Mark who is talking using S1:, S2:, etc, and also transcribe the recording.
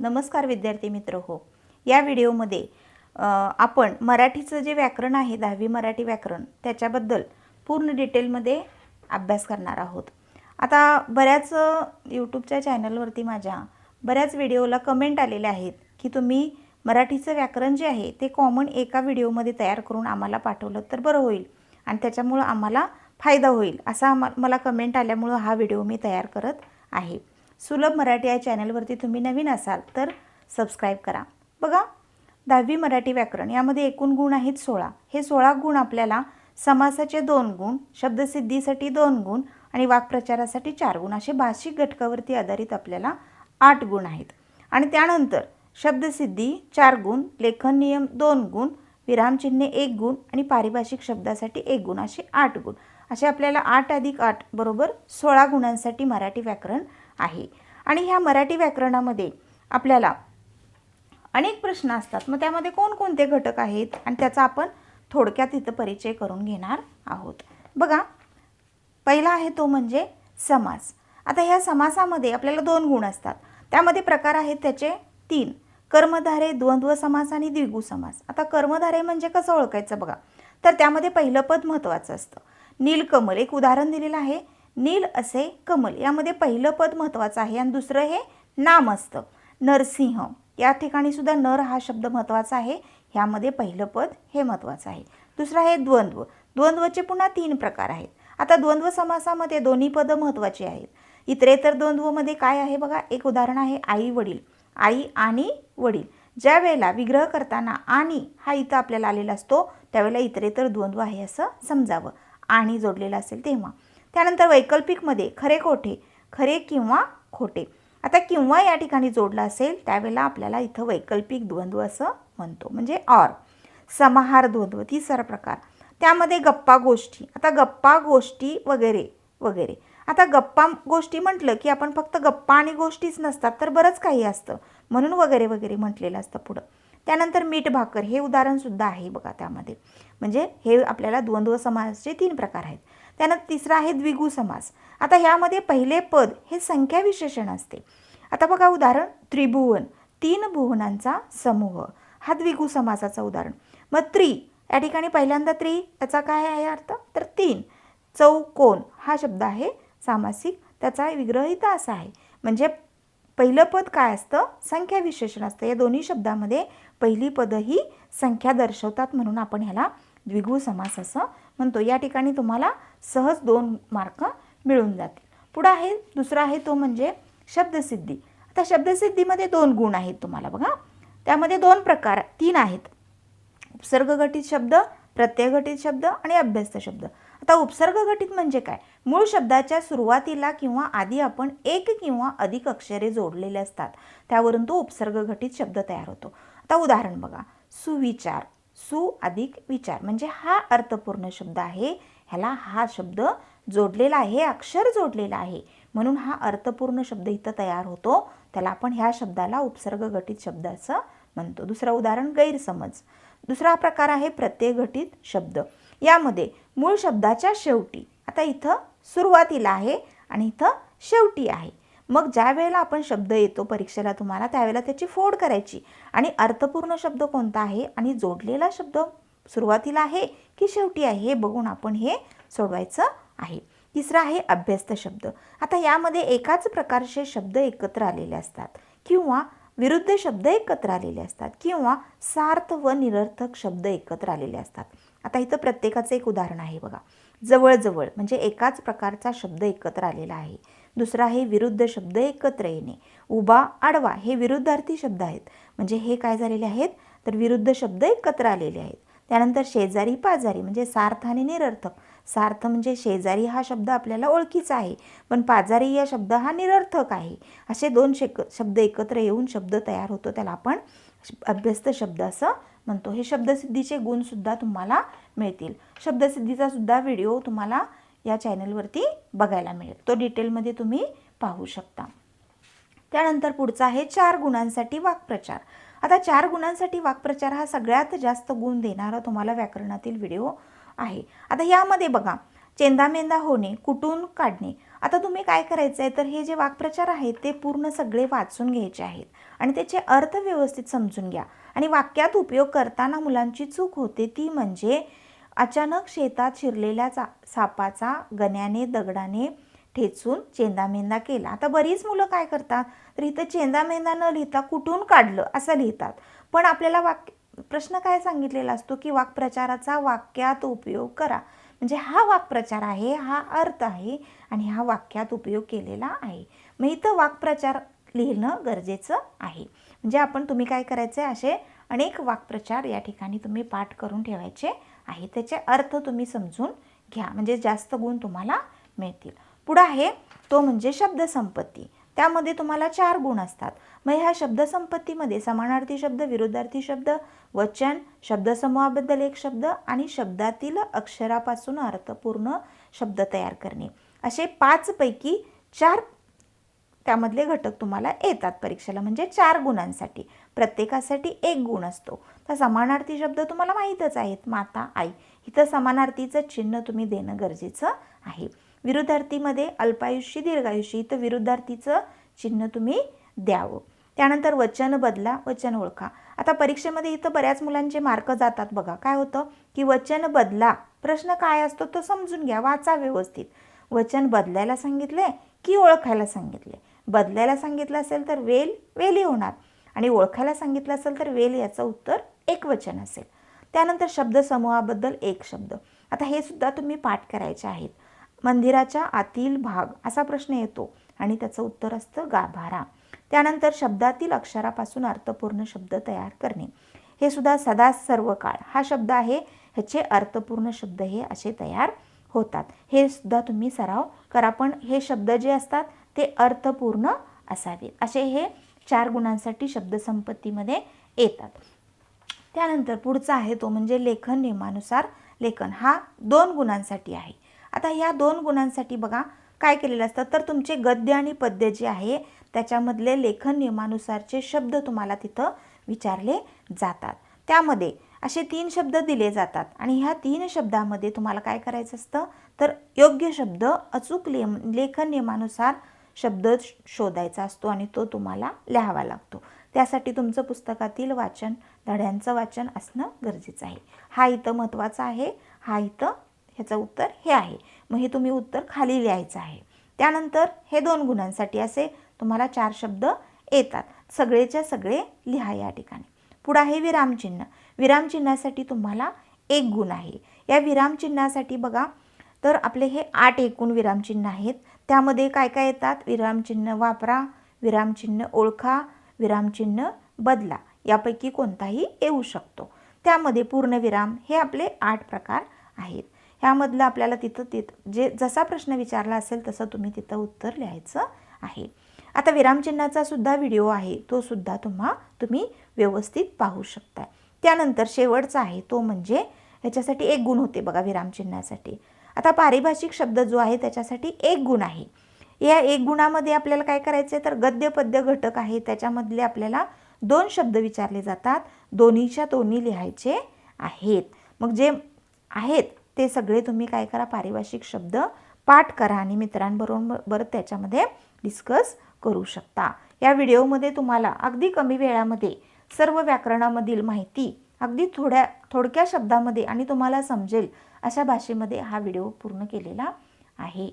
S1: नमस्कार विद्यार्थी मित्र हो. या व्हिडिओमध्ये आपण मराठीचं जे व्याकरण आहे दहावी मराठी व्याकरण त्याच्याबद्दल पूर्ण डिटेलमध्ये अभ्यास करणार आहोत. आता बऱ्याच यूट्यूबच्या चॅनलवरती माझ्या बऱ्याच व्हिडिओला कमेंट आलेल्या आहेत की तुम्ही मराठीचं व्याकरण जे आहे ते कॉमन एका व्हिडिओमध्ये तयार करून आम्हाला पाठवलं तर बरं होईल आणि त्याच्यामुळं आम्हाला फायदा होईल असा आम्हा मला कमेंट आल्यामुळं हा व्हिडिओ मी तयार करत आहे. सुलभ मराठी या चॅनलवरती तुम्ही नवीन असाल तर सबस्क्राईब करा. बघा दहावी मराठी व्याकरण यामध्ये एकूण गुण आहेत सोळा. हे सोळा गुण आपल्याला समासाचे दोन गुण शब्दसिद्धीसाठी दोन गुण आणि वाक्प्रचारासाठी चार गुण असे भाषिक घटकावरती आधारित आपल्याला आठ गुण आहेत. आणि त्यानंतर शब्दसिद्धी चार गुण लेखन नियम दोन गुण विरामचिन्हे एक गुण आणि पारिभाषिक शब्दासाठी एक गुण असे आठ गुण. असे आपल्याला आठ अधिक आठ बरोबर सोळा गुणांसाठी मराठी व्याकरण आहे. आणि ह्या मराठी व्याकरणामध्ये आपल्याला अनेक प्रश्न असतात. मग त्यामध्ये कोणकोणते घटक आहेत? आणि त्याचा आपण थोडक्यात इथं परिचय करून घेणार आहोत. बघा पहिला आहे तो म्हणजे समास. आता ह्या समासामध्ये आपल्याला दोन गुण असतात. त्यामध्ये प्रकार आहेत त्याचे तीन. कर्मधारे द्वंद्व समास आणि द्विगु समास. आता कर्मधारे म्हणजे कसं ओळखायचं बघा? तर त्यामध्ये पहिलं पद महत्त्वाचं असतं. नीलकमल एक उदाहरण दिलेलं आहे. नील असे कमल. यामध्ये पहिलं पद महत्त्वाचं आहे आणि दुसरं हे नाम असतं. नरसिंह. या ठिकाणी सुद्धा नर हा शब्द महत्त्वाचा आहे. ह्यामध्ये पहिलं पद हे महत्त्वाचं आहे. दुसरं आहे द्वंद्व. द्वंद्वचे पुन्हा तीन प्रकार आहेत. आता द्वंद्व समासामध्ये दोन्ही पदं महत्त्वाची आहेत. इतरेतर द्वंद्वमध्ये काय आहे बघा? एक उदाहरण आहे आई वडील. आई आणि वडील. ज्या वेळेला विग्रह करताना आणि हा इथं आपल्याला आलेला असतो त्यावेळेला इतरेतर द्वंद्व आहे असं समजावं. आणि जोडलेलं असेल तेव्हा. त्यानंतर वैकल्पिकमध्ये खरे खोटे खरे किंवा खोटे. आता किंवा या ठिकाणी जोडला असेल त्यावेळेला आपल्याला इथं वैकल्पिक द्वंद्व असं म्हणतो. म्हणजे ऑर समाहार द्वंद्व तिसरा प्रकार. त्यामध्ये गप्पा गोष्टी. आता गप्पा गोष्टी वगैरे वगैरे. आता गप्पा गोष्टी म्हटलं की आपण फक्त गप्पा आणि गोष्टीच नसतात तर बरंच काही असतं. म्हणून वगैरे वगैरे म्हटलेलं असतं पुढं. त्यानंतर मीठ भाकर हे उदाहरणसुद्धा आहे बघा त्यामध्ये. म्हणजे हे आपल्याला द्वंद्व समासाचे तीन प्रकार आहेत. त्यानंतर तिसरा आहे द्विगु समास. आता ह्यामध्ये पहिले पद हे संख्या विशेषण असते. आता बघा उदाहरण त्रिभुवन तीन भुवनांचा समूह. हा द्विगु समासाचा उदाहरण. मग त्रि या ठिकाणी पहिल्यांदा त्रि याचा काय आहे अर्थ? तर तीन. चौकोन हा शब्द आहे सामासिक त्याचा विग्रहित असा आहे. म्हणजे पहिलं पद काय असतं? संख्या विशेषण असतं. या दोन्ही शब्दामध्ये पहिली पदं ही संख्या दर्शवतात म्हणून आपण ह्याला द्विगु समास असं. म्हणतो या ठिकाणी तुम्हाला सहज दोन मार्क मिळून जातील. पुढं आहे दुसरा आहे तो म्हणजे शब्दसिद्धी. आता शब्दसिद्धीमध्ये दोन गुण आहेत तुम्हाला बघा. त्यामध्ये दोन प्रकार तीन आहेत. उपसर्गघटित शब्द प्रत्ययघटित शब्द आणि अभ्यस्त शब्द. आता उपसर्गघटित म्हणजे काय? मूळ शब्दाच्या सुरुवातीला किंवा आधी आपण एक किंवा अधिक अक्षरे जोडलेले असतात. त्यावरून तो उपसर्गघटित शब्द तयार होतो. आता उदाहरण बघा. सुविचार. सु अधिक विचार. म्हणजे हा अर्थपूर्ण शब्द आहे. ह्याला हा शब्द जोडलेला आहे अक्षर जोडलेला आहे. म्हणून हा अर्थपूर्ण शब्द इथं तयार होतो. त्याला आपण ह्या शब्दाला उपसर्गघटित शब्द असं म्हणतो. दुसरं उदाहरण गैरसमज. दुसरा प्रकार आहे प्रत्ययघटित शब्द. यामध्ये मूळ शब्दाच्या शेवटी. आता इथं सुरुवातीला आहे आणि इथं शेवटी आहे. मग ज्या वेळेला आपण शब्द येतो परीक्षेला तुम्हाला त्यावेळेला त्याची फोड करायची. आणि अर्थपूर्ण शब्द कोणता आहे? आणि जोडलेला शब्द सुरुवातीला आहे की शेवटी आहे हे बघून आपण हे सोडवायचं आहे. तिसरा आहे अभ्यस्त शब्द. आता यामध्ये एकाच प्रकारचे शब्द एकत्र आलेले असतात. किंवा विरुद्ध शब्द एकत्र आलेले असतात. किंवा सार्थ व निरर्थक शब्द एकत्र आलेले असतात. आता इथं प्रत्येकाचं एक उदाहरण आहे बघा. जवळजवळ म्हणजे एकाच प्रकारचा शब्द एकत्र आलेला आहे. दुसरा आहे विरुद्ध शब्द एकत्र येणे. उभा आडवा हे विरुद्धार्थी शब्द आहेत. म्हणजे हे काय झालेले आहेत? तर विरुद्ध शब्द एकत्र आलेले आहेत. त्यानंतर शेजारी पाजारी म्हणजे सार्थ आणि निरर्थक सार्थ म्हणजे शेजारी हा शब्द आपल्याला ओळखीचा आहे. पण पाजारी या शब्द हा निरर्थक आहे. असे दोन शेक शब्द एकत्र येऊन शब्द तयार होतो. त्याला आपण अभ्यस्त शब्द असं म्हणतो. हे शब्दसिद्धीचे गुणसुद्धा तुम्हाला मिळतील. शब्दसिद्धीचा सुद्धा व्हिडिओ तुम्हाला या चॅनलवरती बघायला मिळेल. तो डिटेलमध्ये तुम्ही पाहू शकता. त्यानंतर पुढचा आहे चार गुणांसाठी वाक्प्रचार. आता चार गुणांसाठी वाक्प्रचार हा सगळ्यात जास्त गुण देणारा तुम्हाला व्याकरणातील व्हिडिओ आहे. आता यामध्ये बघा. चेंदामेंदा होणे कुटून काढणे. आता तुम्ही काय करायचं आहे तर हे जे वाक्प्रचार आहेत ते पूर्ण सगळे वाचून घ्यायचे आहेत. आणि त्याचे अर्थ व्यवस्थित समजून घ्या. आणि वाक्यात उपयोग करताना मुलांची चूक होते ती म्हणजे अचानक शेतात शिरलेल्या चा सापाचा गण्याने दगडाने ठेचून चेंदामेंदा केला. आता बरीच मुलं काय करतात? तर इथं चेंदामेंदा न लिहिता कुठून काढलं असं लिहितात. पण आपल्याला वाक्य प्रश्न काय सांगितलेला असतो की वाक्प्रचाराचा वाक्यात उपयोग करा. म्हणजे हा वाक्प्रचार आहे हा अर्थ आहे आणि हा वाक्यात उपयोग केलेला आहे. मग इथं वाक्प्रचार लिहिणं गरजेचं आहे. म्हणजे आपण तुम्ही काय करायचे असे अनेक वाक्प्रचार या ठिकाणी तुम्ही पाठ करून ठेवायचे आहे त्याचे अर्थ तुम्ही समजून घ्या. म्हणजे जास्त गुण तुम्हाला मिळतील. पुढं आहे तो म्हणजे शब्दसंपत्ती. त्यामध्ये तुम्हाला चार गुण असतात. मग ह्या शब्दसंपत्तीमध्ये समानार्थी शब्द विरुद्धार्थी शब्द वचन शब्दसमूहाबद्दल एक शब्द आणि शब्दातील अक्षरापासून अर्थपूर्ण शब्द तयार करणे. असे पाचपैकी चार त्यामधले घटक तुम्हाला येतात परीक्षेला. म्हणजे चार गुणांसाठी. प्रत्येकासाठी एक गुण असतो. तर समानार्थी शब्द तुम्हाला माहीतच आहेत. माता आई. इथं समानार्थीचं चिन्ह तुम्ही देणं गरजेचं आहे. विरुद्धार्थीमध्ये अल्पायुषी दीर्घायुषी इथं विरुद्धार्थीचं चिन्ह तुम्ही द्यावं. त्यानंतर वचन बदला वचन ओळखा. आता परीक्षेमध्ये इथं बऱ्याच मुलांचे मार्क जातात बघा. काय होतं? की वचन बदला प्रश्न काय असतो तो समजून घ्या वाचा व्यवस्थित. वचन बदलायला सांगितले की ओळखायला सांगितले. बदलायला सांगितलं असेल तर वेल वेली होणार. आणि ओळखायला सांगितलं असेल तर वेल याचं उत्तर एक वचन असेल. त्यानंतर शब्दसमूहाबद्दल एक शब्द. आता हे सुद्धा तुम्ही पाठ करायचे आहेत. मंदिराच्या आतील भाग असा प्रश्न येतो आणि त्याचं उत्तर असतं गाभारा. त्यानंतर शब्दातील अक्षरापासून अर्थपूर्ण शब्द तयार करणे. हे सुद्धा सदा सर्व काळ हा शब्द आहे ह्याचे अर्थपूर्ण शब्द हे असे तयार होतात. हे सुद्धा तुम्ही सराव करा. पण हे शब्द जे असतात ते अर्थपूर्ण असावेत. असे हे चार गुणांसाठी शब्दसंपत्तीमध्ये येतात. त्यानंतर पुढचा आहे तो म्हणजे लेखन नियमानुसार लेखन. हा दोन गुणांसाठी आहे. आता ह्या दोन गुणांसाठी बघा काय केलेलं असतं? तर तुमचे गद्य आणि पद्य जे आहे त्याच्यामधले लेखन नियमानुसारचे शब्द तुम्हाला तिथं विचारले जातात. त्यामध्ये असे तीन शब्द दिले जातात आणि ह्या तीन शब्दामध्ये तुम्हाला काय करायचं असतं? तर योग्य शब्द अचूक ले लेखन नियमानुसार शब्द शोधायचा असतो आणि तो तुम्हाला लिहावा लागतो. त्यासाठी तुमचं पुस्तकातील वाचन धड्यांचं वाचन असणं गरजेचं आहे. हा इथं महत्त्वाचा आहे हा इथं ह्याचं उत्तर हे आहे. मग हे तुम्ही उत्तर खाली लिहायचं आहे. त्यानंतर हे दोन गुणांसाठी असे तुम्हाला चार शब्द येतात. सगळेच्या सगळे लिहा या ठिकाणी. पुढं आहे विरामचिन्ह विरामचिन्हासाठी तुम्हाला एक गुण आहे. या विरामचिन्हासाठी बघा तर आपले हे आठ एकूण विरामचिन्ह आहेत. त्यामध्ये काय काय येतात? विरामचिन्ह वापरा विरामचिन्ह ओळखा विरामचिन्ह बदला. यापैकी कोणताही येऊ शकतो. त्यामध्ये पूर्णविराम हे आपले आठ प्रकार आहेत. ह्यामधलं आपल्याला तिथं तिथं जे जसा प्रश्न विचारला असेल तसं तुम्ही तिथं उत्तर लिहायचं आहे. आता विरामचिन्हाचा सुद्धा व्हिडिओ आहे तो सुद्धा तुम्हा तुम्ही व्यवस्थित पाहू शकता त्यानंतर शेवटचा आहे तो म्हणजे ह्याच्यासाठी एक गुण होते बघा विरामचिन्हासाठी. आता पारिभाषिक शब्द जो आहे त्याच्यासाठी एक गुण आहे. या एक गुणामध्ये आपल्याला काय करायचं आहे तर गद्य पद्य घटक आहे त्याच्यामधले आपल्याला दोन शब्द विचारले जातात. दोन्हीच्या दोन्ही लिहायचे आहेत. मग जे आहेत ते सगळे तुम्ही काय करा पारिभाषिक शब्द पाठ करा आणि मित्रांबरोबर त्याच्यामध्ये डिस्कस करू शकता. या व्हिडिओमध्ये तुम्हाला अगदी कमी वेळामध्ये सर्व व्याकरणामधील माहिती अगदी थोड्या थोडक्या शब्दामध्ये आणि तुम्हाला समजेल अशा भाषेमध्ये हा व्हिडिओ पूर्ण केलेला आहे.